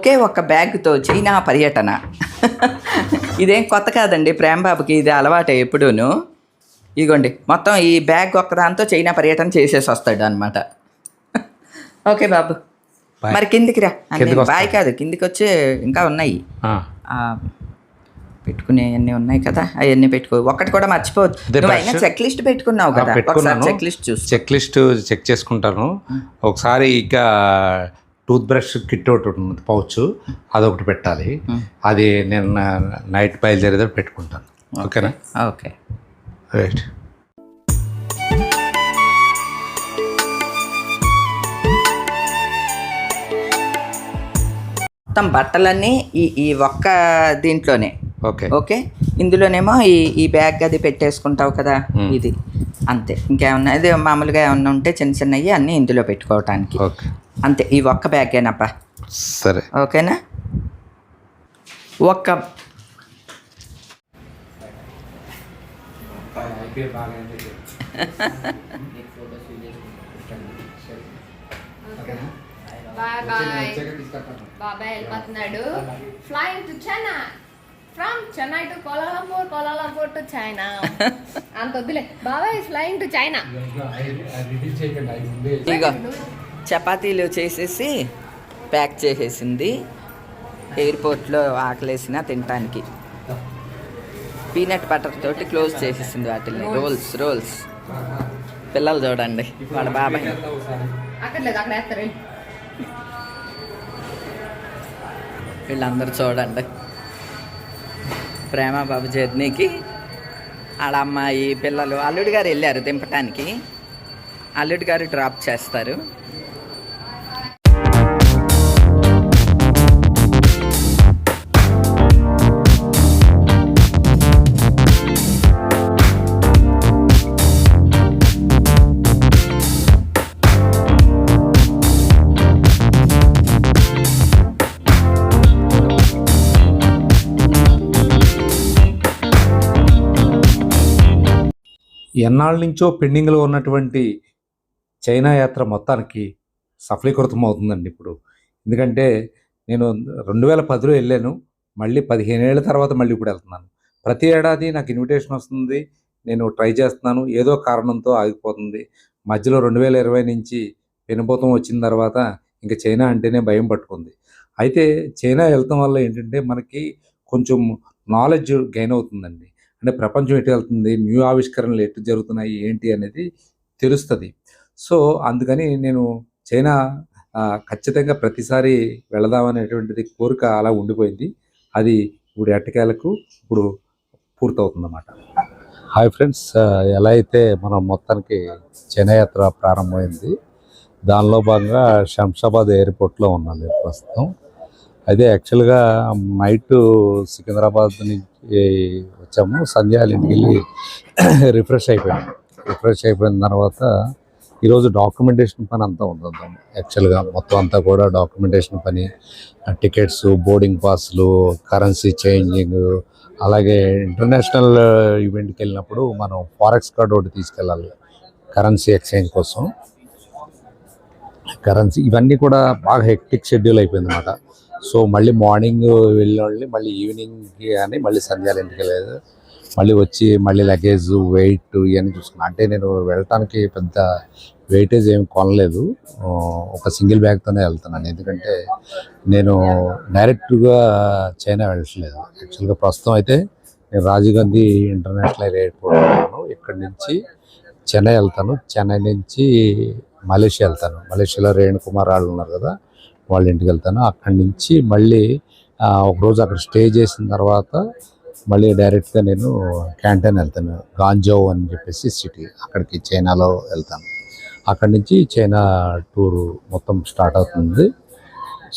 ఒకే ఒక బ్యాగ్తో చైనా పర్యటన. ఇదేం కొత్త కాదండి ప్రేమబాబుకి ఇది అలవాటే ఎప్పుడూను. ఇగోండి మొత్తం ఈ బ్యాగ్ ఒక్కదాంతో చైనా పర్యటన చేసేసి వస్తాడు అనమాట ఓకే బాబు. మరి కిందికి రా. బాయ్ కాదు కిందికి వచ్చి ఇంకా ఉన్నాయి. ఆ, ఆ, పెట్టుకునే అన్నీ ఉన్నాయి కదా అవన్నీ పెట్టుకో. ఒక్కటి కూడా మర్చిపోవద్దు? అయినా చెక్ లిస్ట్ పెట్టుకున్నావు కదా. చెక్ లిస్ట్ చూసి చెక్ లిస్ట్ చెక్ చేసుకుంటాను. ఒకసారి ఇక టూత్ బ్రష్ కిట్ ఒకటి ఉంటుంది పౌచ్. అదొకటి పెట్టాలి. అది నేను నైట్ బయలుదేరేదో పెట్టుకుంటాను. ఓకేనా? ఓకే. రైట్. మొత్తం బట్టలన్నీ ఈ ఈ ఒక్క దీంట్లోనే. ఓకే. ఓకే? ఇందులోనేమో ఈ ఈ బ్యాగ్ అది పెట్టేసుకుంటావు కదా. ఇది. అంతే. ఇంకేమన్నా ఇది మామూలుగా ఏమన్నా ఉంటే చిన్న చిన్నవి అన్నీ ఇందులో పెట్టుకోవటానికి. ఓకే. అంతే ఈ ఒక్క బ్యాగేనప్పా. సరే. ఓకేనా? ఒక్క బాయ్ బాయ్. బాబాయ్ వెళ్ళిపోతున్నాడు flying to China from Chennai to Kuala Lumpur Kuala Lumpur to China అంత వద్దులే. బాబాయ్ ఫ్లైయింగ్ టు చైనా చపాతీలు చేసేసి ప్యాక్ చేసేసింది. ఎయిర్పోర్ట్లో ఆకలేసిన తినటానికి. పీనట్ బటర్ తోటి క్లోజ్ చేసేసింది వాటిని రోల్స్ రోల్స్. పిల్లలు చూడండి వాళ్ళ బాబాయ్. వీళ్ళందరూ చూడండి. ప్రేమ బాబు జర్నీకి వాళ్ళ అమ్మాయి పిల్లలు అల్లుడి గారు వెళ్ళారు దింపటానికి. అల్లుడి గారు డ్రాప్ చేస్తారు. ఎన్నాళ్ళ నుంచో పెండింగ్లో ఉన్నటువంటి చైనా యాత్ర మొత్తానికి సఫలీకృతం అవుతుందండి ఇప్పుడు. ఎందుకంటే నేను రెండు వేల పదిలో వెళ్ళాను మళ్ళీ పదిహేను ఏళ్ళ తర్వాత మళ్ళీ ఇప్పుడు వెళ్తున్నాను. ప్రతి ఏడాది నాకు ఇన్విటేషన్ వస్తుంది నేను ట్రై చేస్తున్నాను ఏదో కారణంతో ఆగిపోతుంది. మధ్యలో రెండు వేల ఇరవై నుంచి పెనుభూతం వచ్చిన తర్వాత ఇంకా చైనా అంటేనే భయం పట్టుకుంది. అయితే చైనా వెళ్తాం వల్ల ఏంటంటే మనకి కొంచెం నాలెడ్జ్ గెయిన్ అవుతుందండి. అంటే ప్రపంచం ఎటు వెళ్తుంది న్యూ ఆవిష్కరణలు ఎటు జరుగుతున్నాయి ఏంటి అనేది తెలుస్తుంది. సో అందుకని నేను చైనా ఖచ్చితంగా ప్రతిసారి వెళదామనేటువంటిది కోరిక అలా ఉండిపోయింది. అది ఇప్పుడు ఎట్టకేలకు ఇప్పుడు పూర్తవుతుందన్నమాట. హాయ్ ఫ్రెండ్స్ ఎలా అయితే మనం మొత్తానికి చైనా యాత్ర ప్రారంభమైంది దానిలో భాగంగా శంషాబాద్ ఎయిర్పోర్ట్లో ఉన్నాను ప్రస్తుతం. అయితే యాక్చువల్గా నైట్ సికింద్రాబాద్ నుంచి వచ్చాము. సంధ్యాల ఇంటికి వెళ్ళి రిఫ్రెష్ అయిపోయాము రిఫ్రెష్ అయిపోయిన తర్వాత ఈరోజు డాక్యుమెంటేషన్ పని అంతా ఉందాం యాక్చువల్గా మొత్తం అంతా కూడా డాక్యుమెంటేషన్ పని. టికెట్స్ బోర్డింగ్ పాస్లు కరెన్సీ చేంజింగ్ అలాగే ఇంటర్నేషనల్ ఈవెంట్కి వెళ్ళినప్పుడు మనం ఫారెక్స్ కార్డ్ ఒకటి తీసుకెళ్ళాలి. కరెన్సీ ఎక్స్చేంజ్ కోసం. కరెన్సీ ఇవన్నీ కూడా బాగా హెక్టిక్ షెడ్యూల్ అయిపోయింది అనమాట సో మళ్ళీ మార్నింగ్ వెళ్ళిన వాళ్ళని మళ్ళీ ఈవినింగ్కి కానీ మళ్ళీ సంధ్యాలు ఇంటికి లేదు. మళ్ళీ వచ్చి మళ్ళీ లగేజ్ వెయిట్ ఇవన్నీ చూసుకున్నాను అంటే నేను వెళ్ళటానికి పెద్ద వెయిటేజ్ ఏమి కొనలేదు. ఒక సింగిల్ బ్యాగ్తోనే వెళ్తున్నాను. ఎందుకంటే నేను డైరెక్ట్గా చైనా వెళ్ళట్లేదు. యాక్చువల్గా ప్రస్తుతం అయితే నేను రాజీవ్ గాంధీ ఇంటర్నేషనల్ ఎయిర్పోర్ట్ ఉన్నాను ఇక్కడి నుంచి చెన్నై వెళ్తాను. చెన్నై నుంచి మలేషియా వెళ్తాను. మలేషియాలో రేణుకుమార్ వాళ్ళు ఉన్నారు కదా. వాళ్ళ ఇంటికి వెళ్తాను. అక్కడి నుంచి మళ్ళీ ఒకరోజు అక్కడ స్టే చేసిన తర్వాత మళ్ళీ డైరెక్ట్గా నేను క్యాంటీన్ వెళ్తాను. గాంజో అని చెప్పేసి సిటీ అక్కడికి చైనాలో వెళ్తాను. అక్కడి నుంచి చైనా టూర్ మొత్తం స్టార్ట్ అవుతుంది.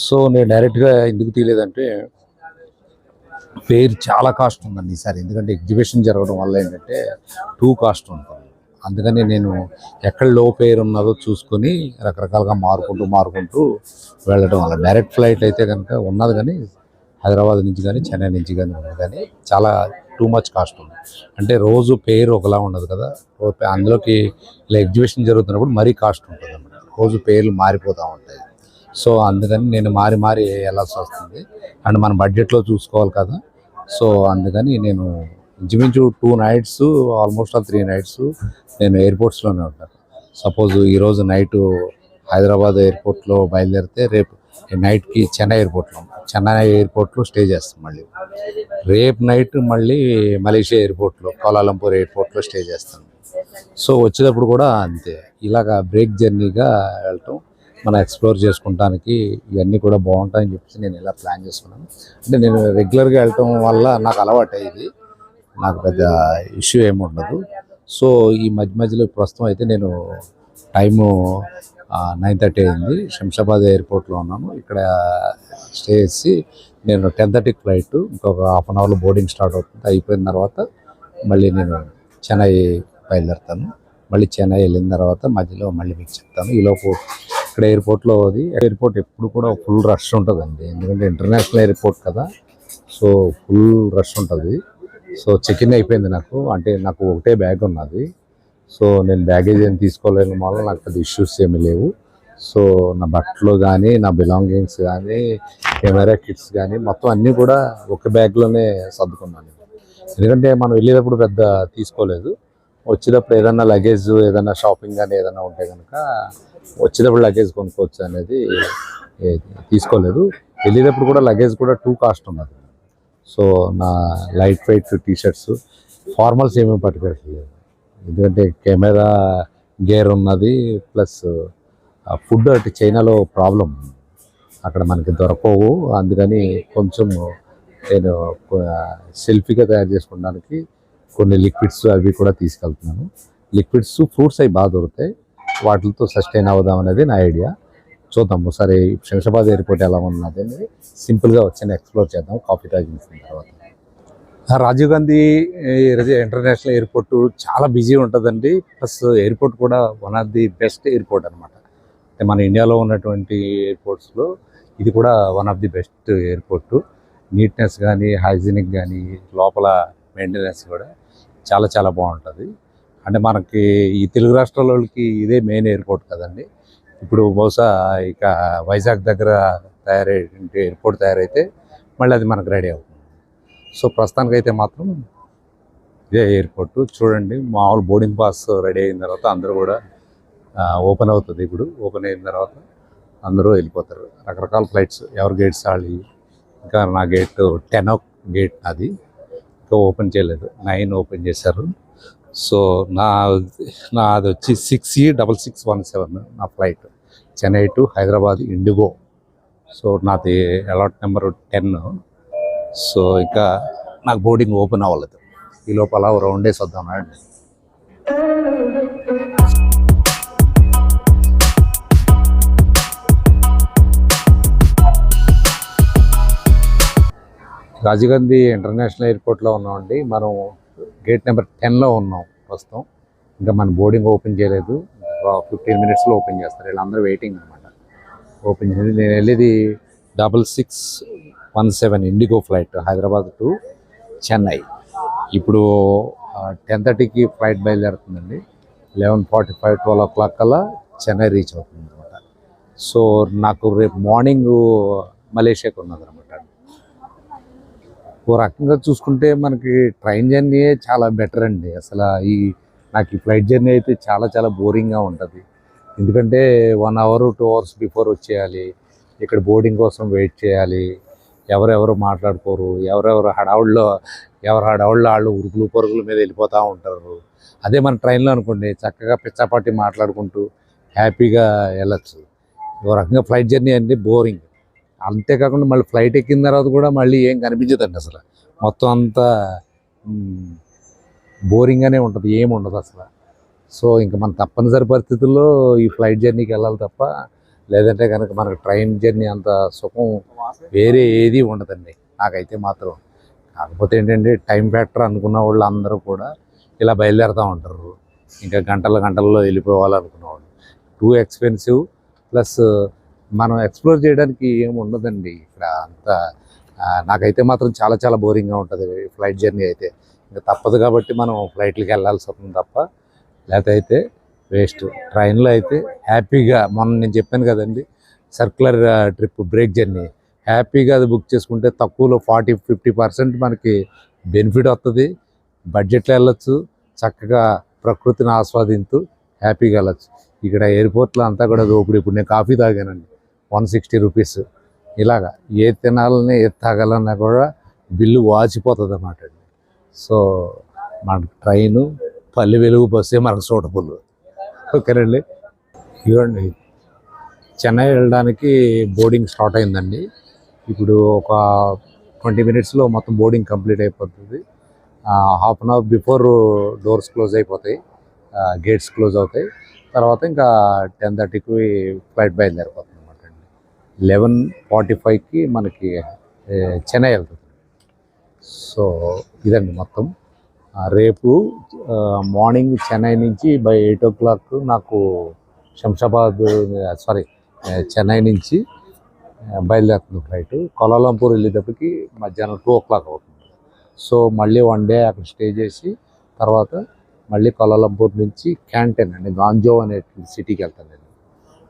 సో నేను డైరెక్ట్గా ఎందుకు తీయలేదంటే పేరు చాలా కాస్ట్ ఉందండి ఈసారి. ఎందుకంటే ఎగ్జిబిషన్ జరగడం వల్ల ఏంటంటే టూ కాస్ట్ ఉంటుంది. అందుకని నేను ఎక్కడ లో పేరు ఉన్నదో చూసుకొని రకరకాలుగా మారుకుంటూ మారుకుంటూ వెళ్ళడం వల్ల. డైరెక్ట్ ఫ్లైట్ అయితే కనుక ఉన్నది కానీ హైదరాబాద్ నుంచి కానీ చెన్నై నుంచి కానీ ఉంది కానీ చాలా టూ మచ్ కాస్ట్ ఉంది. అంటే రోజు పేరు ఒకలా ఉండదు కదా. అందులోకి ఇలా ఎగ్జిబిషన్ జరుగుతున్నప్పుడు మరీ కాస్ట్ ఉంటుంది అన్నమాట. రోజు పేర్లు మారిపోతూ ఉంటాయి. సో అందుకని నేను మారి మారి వెళ్ళాల్సి వస్తుంది. అండ్ మన బడ్జెట్లో చూసుకోవాలి కదా. సో అందుకని నేను ఇంచుమించు two nights almost all three nights నేను ఎయిర్పోర్ట్స్లోనే ఉంటాను. సపోజ్ ఈరోజు నైట్ హైదరాబాద్ ఎయిర్పోర్ట్లో బయలుదేరితే రేపు నైట్కి చెన్నై ఎయిర్పోర్ట్లో చెన్నై ఎయిర్పోర్ట్లో స్టే చేస్తాం మళ్ళీ. రేపు నైట్ మళ్ళీ మలేషియా ఎయిర్పోర్ట్లో కోలాలంపూర్ ఎయిర్పోర్ట్లో స్టే చేస్తాను. సో వచ్చేటప్పుడు కూడా అంతే. ఇలాగా బ్రేక్ జర్నీగా వెళ్ళటం మనం ఎక్స్ప్లోర్ చేసుకుంటానికి ఇవన్నీ కూడా బాగుంటాయని చెప్పేసి నేను ఇలా ప్లాన్ చేసుకున్నాను. అంటే నేను రెగ్యులర్గా వెళ్ళటం వల్ల నాకు అలవాటు ఇది నాకు పెద్ద ఇష్యూ ఏమి ఉండదు. సో ఈ మధ్య మధ్యలో ప్రస్తుతం అయితే నేను టైము నైన్ థర్టీ అయింది. శంషాబాద్ ఎయిర్పోర్ట్లో ఉన్నాను. ఇక్కడ స్టే చేసి నేను టెన్ థర్టీకి ఫ్లైట్ ఇంకొక హాఫ్ అన్ అవర్లో బోర్డింగ్ స్టార్ట్ అవుతుంది. అయిపోయిన తర్వాత మళ్ళీ నేను చెన్నై బయలుదేరుతాను. మళ్ళీ చెన్నై వెళ్ళిన తర్వాత మధ్యలో మళ్ళీ మీకు చెప్తాను. ఈలోపు ఇక్కడ ఎయిర్పోర్ట్లో అది ఎయిర్పోర్ట్ ఎప్పుడు కూడా ఫుల్ రష్ ఉంటుందండి. ఎందుకంటే ఇంటర్నేషనల్ ఎయిర్పోర్ట్ కదా. సో ఫుల్ రష్ ఉంటుంది. సో చెక్ ఇన్ అయిపోయింది నాకు. అంటే నాకు ఒకటే బ్యాగ్ ఉన్నది. సో నేను బ్యాగేజ్ ఏం తీసుకోలేని వల్ల నాకు పెద్ద ఇష్యూస్ ఏమీ లేవు. సో నా బట్టలు కానీ నా బిలాంగింగ్స్ కానీ కెమెరా కిట్స్ కానీ మొత్తం అన్నీ కూడా ఒక బ్యాగ్లోనే సర్దుకున్నాను ఎందుకంటే మనం వెళ్ళేటప్పుడు పెద్ద తీసుకోలేదు. వచ్చేటప్పుడు ఏదైనా లగేజ్ ఏదైనా షాపింగ్ కానీ ఏదైనా ఉంటే కనుక వచ్చేటప్పుడు లగేజ్ కొనుక్కోవచ్చు అనేది తీసుకోలేదు. వెళ్ళేటప్పుడు కూడా లగేజ్ కూడా టూ కాస్ట్ ఉన్నది. సో నా లైట్ వెయిట్ టీషర్ట్స్ ఫార్మల్స్ ఏమేమి పట్టుకోలేదు ఎందుకంటే కెమెరా గేర్ ఉన్నది ప్లస్ ఫుడ్ అటు చైనాలో ప్రాబ్లం. అక్కడ మనకి దొరకవు. అందుకని కొంచెం నేను సెల్ఫీగా తయారు చేసుకోవడానికి కొన్ని లిక్విడ్స్ అవి కూడా తీసుకెళ్తున్నాను. లిక్విడ్స్ ఫ్రూట్స్ అవి బాగా దొరుకుతాయి. వాటితో సస్టైన్ అవుదాం అనేది నా ఐడియా. చూద్దాం ఒకసారి శంషాబాద్ ఎయిర్పోర్ట్ ఎలా ఉన్నది అనేది సింపుల్గా వచ్చి ఎక్స్ప్లోర్ చేద్దాం. కాఫీ తాగిన తర్వాత. రాజీవ్ గాంధీ ఇంటర్నేషనల్ ఎయిర్పోర్ట్ చాలా బిజీ ఉంటుందండి. ప్లస్ ఎయిర్పోర్ట్ కూడా one of the best airport అనమాట అంటే మన ఇండియాలో ఉన్నటువంటి ఎయిర్పోర్ట్స్లో ఇది కూడా one of the best airport. Neatness కానీ హైజీనిక్ కానీ లోపల మెయింటెనెన్స్ కూడా చాలా చాలా బాగుంటుంది. అంటే మనకి ఈ తెలుగు రాష్ట్రాల వాళ్ళకి ఇదే మెయిన్ ఎయిర్పోర్ట్ కదండి. ఇప్పుడు బహుశా ఇక వైజాగ్ దగ్గర తయారై ఎయిర్పోర్ట్ తయారైతే మళ్ళీ అది మనకు రెడీ అవుతుంది. సో ప్రస్తుతానికైతే మాత్రం ఇదే ఎయిర్పోర్ట్. చూడండి మామూలు బోర్డింగ్ పాస్ రెడీ అయిన తర్వాత అందరూ కూడా ఓపెన్ అవుతుంది ఇప్పుడు. ఓపెన్ అయిన తర్వాత అందరూ వెళ్ళిపోతారు. రకరకాల ఫ్లైట్స్ ఎవరి గేట్స్ వాళ్ళు ఇంకా నా గేట్ టెన్ ఓ గేట్ అది ఇంకా ఓపెన్ చేయలేదు. నైన్ ఓపెన్ చేశారు. సో నా నాది వచ్చి సిక్స్ ఈ డబల్ సిక్స్ వన్ సెవెన్ నా flight. Chennai to Hyderabad IndiGo. So నాది అలాట్ నెంబర్ టెన్. సో ఇంకా నాకు బోర్డింగ్ ఓపెన్ అవ్వలేదు. ఈ లోపల రౌండ్ వేసి వద్దాం అండి రాజీవ్ గాంధీ ఇంటర్నేషనల్ ఎయిర్పోర్ట్లో ఉన్నామండి. మనం గేట్ నెంబర్ టెన్లో ఉన్నాం ప్రస్తుతం. ఇంకా మన బోర్డింగ్ ఓపెన్ చేయలేదు. ఫిఫ్టీన్ మినిట్స్లో ఓపెన్ చేస్తారు. వీళ్ళందరూ వెయిటింగ్ అనమాట ఓపెన్ చేసి నేను వెళ్ళేది double six one seven IndiGo flight Hyderabad to Chennai ఇప్పుడు టెన్ థర్టీకి flight బయలుదేరుతుందండి eleven forty five twelve o'clock కల్లా చెన్నై రీచ్ అవుతుంది అనమాట సో నాకు రేపు మార్నింగ్ మలేషియాకి ఉన్నది అనమాట ఓ రకంగా చూసుకుంటే మనకి ట్రైన్ జర్నీ చాలా బెటర్ అండి. అసలు ఈ నాకు ఈ ఫ్లైట్ జర్నీ అయితే చాలా చాలా బోరింగ్గా ఉంటుంది. ఎందుకంటే one hour two hours before వచ్చేయాలి. ఇక్కడ బోర్డింగ్ కోసం వెయిట్ చేయాలి. ఎవరెవరు మాట్లాడుకోరు. ఎవరెవరు హడావుల్లో ఎవరు హడావుళ్ళు వాళ్ళు ఉరుకులు పొరుగుల మీద వెళ్ళిపోతూ ఉంటారు. అదే మన ట్రైన్లో అనుకోండి చక్కగా పిచ్చాపాటి మాట్లాడుకుంటూ హ్యాపీగా వెళ్ళచ్చు. ఓ రకంగా ఫ్లైట్ జర్నీ అంటే బోరింగ్ అంతేకాకుండా మళ్ళీ ఫ్లైట్ ఎక్కిన తర్వాత కూడా మళ్ళీ ఏం కనిపించదండి అసలు. మొత్తం అంతా బోరింగ్గానే ఉంటుంది ఏం ఉండదు అసలు. సో ఇంకా మన తప్పనిసరి పరిస్థితుల్లో ఈ ఫ్లైట్ జర్నీకి వెళ్ళాలి తప్ప లేదంటే కనుక మనకు ట్రైన్ జర్నీ అంత సుఖం వేరే ఏది ఉండదండి నాకైతే మాత్రం. కాకపోతే ఏంటంటే టైం ఫ్యాక్టర్ అనుకున్న వాళ్ళు అందరూ కూడా ఇలా బయలుదేరుతూ ఉంటారు. ఇంకా గంటల గంటల్లో వెళ్ళిపోవాలనుకున్న వాళ్ళు టూ ఎక్స్పెన్సివ్ ప్లస్ మనం ఎక్స్ప్లోర్ చేయడానికి ఏమి ఉండదండి. ఇక్కడ అంత నాకైతే మాత్రం చాలా చాలా బోరింగ్గా ఉంటుంది ఫ్లైట్ జర్నీ అయితే. ఇంకా తప్పదు కాబట్టి మనం ఫ్లైట్లకి వెళ్ళాల్సి వస్తుంది తప్ప లేకపోతే అయితే వేస్ట్ ట్రైన్లో అయితే హ్యాపీగా మొన్న నేను చెప్పాను కదండి సర్క్యులర్ ట్రిప్ బ్రేక్ జర్నీ హ్యాపీగా అది బుక్ చేసుకుంటే తక్కువలో ఫార్టీ ఫిఫ్టీ పర్సెంట్ మనకి బెనిఫిట్ వస్తుంది బడ్జెట్లో వెళ్ళొచ్చు చక్కగా ప్రకృతిని ఆస్వాదించు హ్యాపీగా వెళ్ళొచ్చు. ఇక్కడ ఎయిర్పోర్ట్లో అంతా కూడా దోపిడి. ఇప్పుడు నేను కాఫీ తాగానండి వన్ సిక్స్టీ రూపీస్ ఇలాగా ఏ తినాలని ఏ తాగాలన్నా కూడా బిల్లు వాచిపోతుంది అన్నమాట అండి. సో మనకు ట్రైను పల్లె వెలుగు బస్సే మనకు సూటబుల్. ఓకేనండి? ఇవ్వండి చెన్నై వెళ్ళడానికి బోర్డింగ్ స్టార్ట్ అయిందండి. ఇప్పుడు ఒక ట్వంటీ మినిట్స్లో మొత్తం బోర్డింగ్ కంప్లీట్ అయిపోతుంది. Half an hour before doors close అయిపోతాయి. గేట్స్ క్లోజ్ అవుతాయి. తర్వాత ఇంకా టెన్ థర్టీకి ఫ్లైట్ బయలుదేరిపోతుంది అనమాట అండి. లెవెన్ ఫార్టీ ఫైవ్కి మనకి చెన్నై వెళ్తుంది. సో ఇదండి మొత్తం. రేపు మార్నింగ్ చెన్నై నుంచి బై ఎయిట్ ఓ క్లాక్ నాకు శంషాబాద్ సారీ చెన్నై నుంచి బయలుదేరుతుంది ఫ్లైట్. కోలాలంపూర్ వెళ్ళేటప్పటికి మధ్యాహ్నం టూ ఓ క్లాక్ అవుతుంది. సో మళ్ళీ వన్ డే అక్కడ స్టే చేసి తర్వాత మళ్ళీ కోలాలంపూర్ నుంచి క్యాంటెన్ అండి గాంజో అనే సిటీకి వెళ్తాను నేను.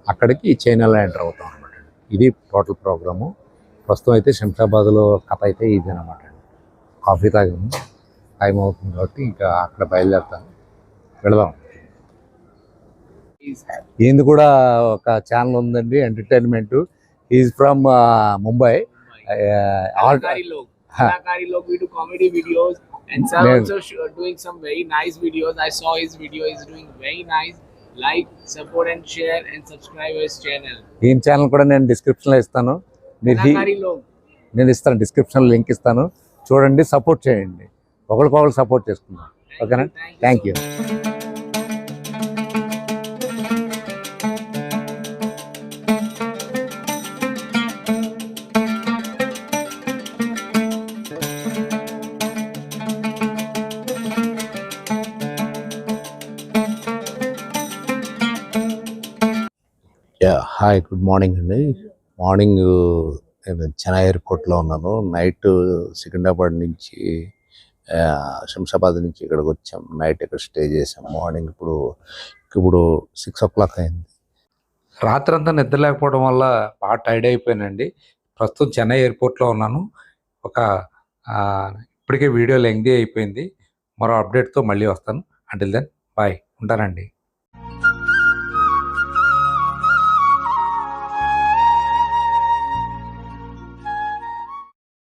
అక్కడికి చైనాలో ఎంటర్ అవుతాం అనమాట ఇది టోటల్ ప్రోగ్రాము. ప్రస్తుతం అయితే శంషాబాద్లో కథ అయితే ఇది అనమాట కాఫీ తాగాము. టైం అవుతుంది కాబట్టి ఇంకా అక్కడ బయలుదేరుతాను. వెళదాం. ఈయనది కూడా ఒక ఛానల్ ఉందండి ఎంటర్టైన్మెంట్. ఈజ్ ఫ్రమ్ ముంబై ఈయన ఛానల్ కూడా నేను డిస్క్రిప్షన్లో ఇస్తాను. నేను ఇస్తాను డిస్క్రిప్షన్ లింక్ ఇస్తాను. చూడండి సపోర్ట్ చేయండి. ఒకరికొకరు సపోర్ట్ చేసుకుందాం. ఓకేనా? Thank you hi good morning అండి మార్నింగ్ నేను చెన్నై ఎయిర్పోర్ట్లో ఉన్నాను. నైట్ సికింద్రాబాద్ నుంచి శంషాబాద్ నుంచి ఇక్కడికి వచ్చాం. నైట్ ఇక్కడ స్టే చేసాం. మార్నింగ్ ఇప్పుడు ఇప్పుడు సిక్స్ ఓ క్లాక్ అయింది. రాత్రి అంతా నిద్ర లేకపోవడం వల్ల బాగా టైర్డ్ అయిపోయానండి. ప్రస్తుతం చెన్నై ఎయిర్పోర్ట్లో ఉన్నాను. ఒక ఇప్పటికే వీడియో లెంగ్దీ అయిపోయింది. మరో అప్డేట్తో మళ్ళీ వస్తాను. అంటిల్ దెన్ బాయ్ ఉంటానండి.